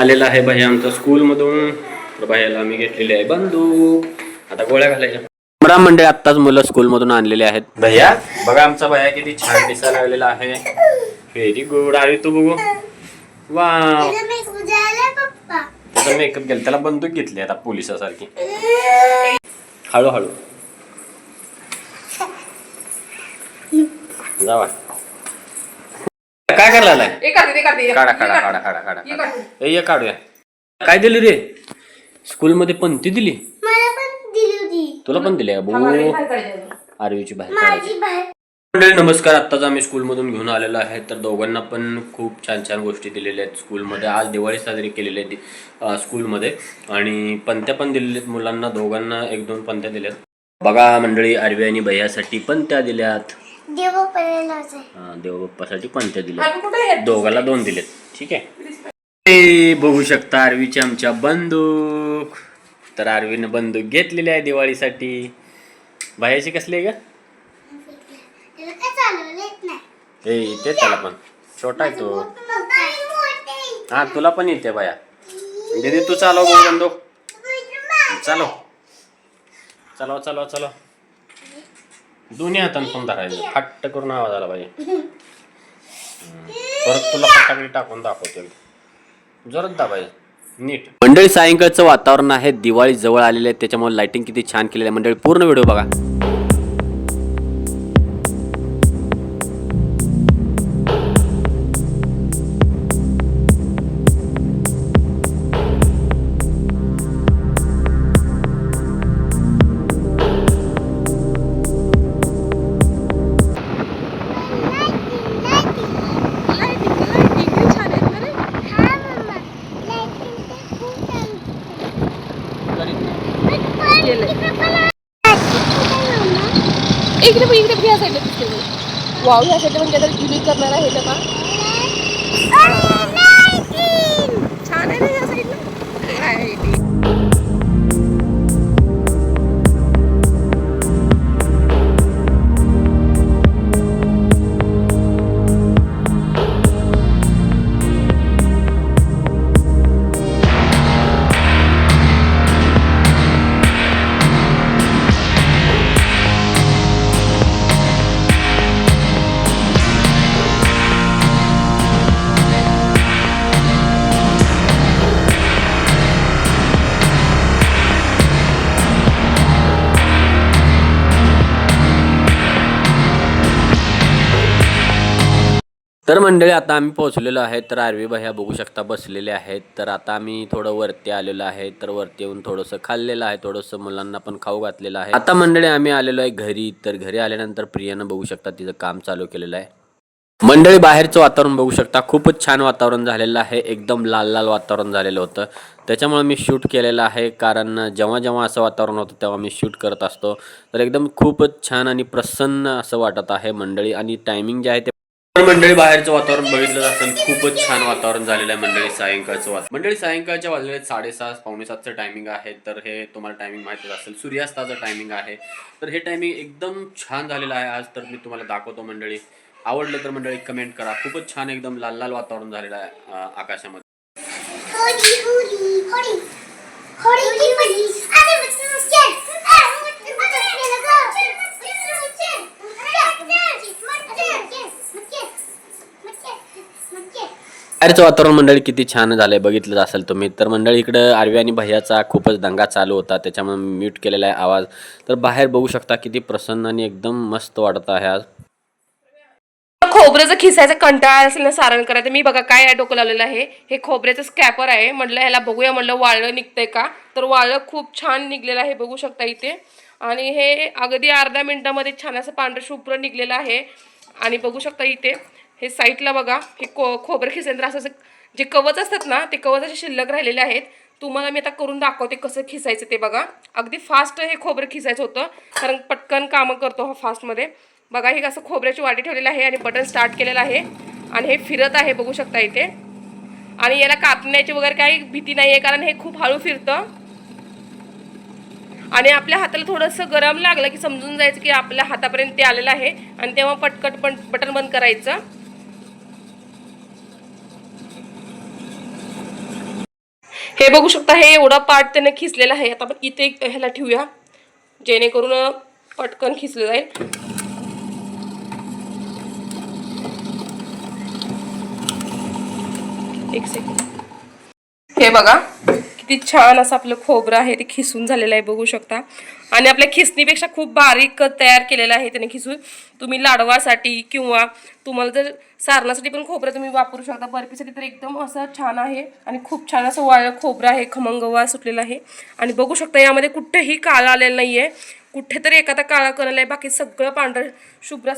आलेला आहे भैया आमचा स्कूलमधून तर भैयाला आम्ही घेतलेली आहे बंदूक आता गोळ्या घालायच्या. राम मंडळ आत्ताच मुलं स्कूलमधून आणलेले आहेत. भैया बघा आमचा भैया किती छान दिसायला लागलेला आहे. व्हेरी गुड आणि तू बघू? वा त्याचा मेकअप केला. त्याला बंदूक घेतली आता पोलिसासारखी. हळूहळू. जावा. काय करायला आलाय? ते. काढा हे काढा काढते. काढा काढा. काढा काढते. ए, ये काढूया. काय दिली रे? स्कूलमध्ये पंथी दिली? मला पण दिली होती. तुला पण दिली थांबा, हे बाहेर. आरवीची बाहेर काढायची. माझी बाहेर. मंडळी नमस्कार. आत्ताच आम्ही स्कूलमधून घेऊन आलेलो आहे. तर दोघांना पण खूप छान छान गोष्टी दिलेल्या आहेत स्कूलमध्ये. आज दिवाळी साजरी केलेली आहे दि- अं, स्कूलमध्ये. आणि पंत्या पण दिलेल्या आहेत मुलांना. दोघांना एक दोन पंत्या दिल्यात. बघा मंडळी आरवी आणि भैयासाठी पंत्या दिल्यात. देवबाप्पासाठी कुठे आहेत? दोघाला दोन दिलेत. ठीक आहे? ते बघू शकता आरवीची आमच्या बंदूक. तर आरवीने बंदूक घेतलेली आहे दिवाळीसाठी. भैयाची कसली आहे का येत नाही. ए इथे त्याला पण. छोटा आहे तो. हा तुला पण येते बाया. दीदी तू चालव बंदूक. चालव. चालव चालव चालव. दोन्ही हातानं पण धरायचं. फाट करून आवाज आला पाहिजे. परत तुला फटाकडे टाकून दाखवतो. जोरात दाबायचं नीट. मंडळी सायंकाळचं वातावरण आहे. दिवाळी जवळ आलेली आहे. त्याच्यामुळे लाइटिंग किती छान केलेली आहे. मंडळी पूर्ण व्हिडिओ बघा. इकडे बघ, इकडे बघ, या साईडला दिसते. वाव या साईडला पण काहीतरी युनिक करणार आहे का तर मंडळी आता आम्ही पोहोचलेलो आहे. तर आरवी भैया बघू शकता बसलेले आहेत. तर आता आम्ही थोडं वरती आलेलो आहे. तर वरती येऊन थोडंसं खाल्लेलं आहे. थोडंसं मुलांना पण खाऊ घातलेलं आहे. आता मंडळी आम्ही आलेलो आहे घरी. तर घरी आल्यानंतर प्रियानं बघू शकता तिचं काम चालू केलेलं आहे. मंडळी बाहेरचं वातावरण बघू शकता. खूपच छान वातावरण झालेलं आहे. एकदम लाल लाल वातावरण झालेलं होतं. त्याच्यामुळे मी शूट केलेलं आहे. कारण जेव्हा जेव्हा असं वातावरण होतं तेव्हा मी शूट करत असतो. तर एकदम खूपच छान आणि प्रसन्न असं वाटत आहे मंडळी. आणि टायमिंग जे आहे ते मंडळी बाहेरचं वातावरण बघितलं असेल खूपच छान वातावरण झालेलं आहे मंडळी सायंकाळचं वातावरण. मंडळी सायंकाळच्या वाजलेले साडेसात पावणे सातचं टायमिंग आहे तर हे तुम्हाला टायमिंग माहितीच असेल. सूर्यास्ताचं टायमिंग आहे. तर हे टायमिंग एकदम छान झालेलं आहे आज तर मी तुम्हाला दाखवतो मंडळी. आवडलं तर मंडळी कमेंट करा. खूपच छान एकदम लाल लाल वातावरण झालेलं आहे आकाशामध्ये. मच्छर. वातावरण मंडळी किती छान झालंय बघितलं असेल तुम्ही. तर मंडळी इकडं आरवी आणि भैयाचा खूपच दंगा चालू होता त्याच्यामुळे म्यूट केलेला आहे आवाज. तर बाहेर बघू शकता किती प्रसन्न आणि एकदम मस्त वाटत आहे आज. खोबऱ्याचं खिसायचं कंटाळा असेल ना सारण करायचं मी बघा काय डोकं लावलेलं आहे. हे खोबऱ्याचं स्कॅपर आहे म्हटलं ह्याला बघूया म्हटलं वाळलं निघतंय का? तर वाळलं खूप छान निघलेलं आहे बघू शकता इथे. आणि हे अगदी अर्ध्या मिनिटामध्ये छान असं पांढरं शुभ्र निघलेलं आहे. आणि बघू शकता इथे. हे साईडला बघा. हे को खोबरं खिसेंद्र असं असं जे कवच असतात ना ते कवच असे शिल्लक राहिलेले आहेत. तुम्हाला मी आता करून दाखवते कसं खिसायचं ते बघा. अगदी फास्ट हे खोबरं खिसायचं होतं कारण पटकन कामं करतो हा फास्टमध्ये बघा हे असं खोबऱ्याची वाटी ठेवलेलं आहे आणि बटन स्टार्ट केलेलं आहे. आणि हे फिरत आहे बघू शकता इथे. आणि याला कापण्याची वगैरे काही भीती नाही आहे कारण हे खूप हळू फिरतं. आणि आपल्या हाताला थोडंसं गरम लागलं की समजून जायचं की आपल्या हातापर्यंत ते आलेलं आहे. आणि तेव्हा पटकट पण बटन बंद करायचं. हे बघू शकता हे एवढा पार्ट त्याने खिसलेला आहे. आता आपण इथे ह्याला ठेवूया जेणेकरून अं, पटकन खिसलं जाईल. एक सेकंड हे बघा किती छान असं आपलं खोबरं आहे ते खिसून झालेलं आहे बघू शकता. आणि आपल्या खिसणीपेक्षा खूप बारीक तयार केलेलं आहे त्याने खिसून. तुम्ही लाडवासाठी किंवा तुम्हाला जर सारणासाठी पण खोबरं तुम्ही वापरू शकता. बर्फीसाठी तर एकदम असं छान आहे आणि खूप छान असं वाळ खोबरं आहे खमंगवा सुटलेलं सुटलेला आहे. आणि बघू शकता यामध्ये कुठेही काळा आलेला नाही आहे कुठेतरी एखादा काळा कलर आहे बाकी सगळं पांढरं शुभ्र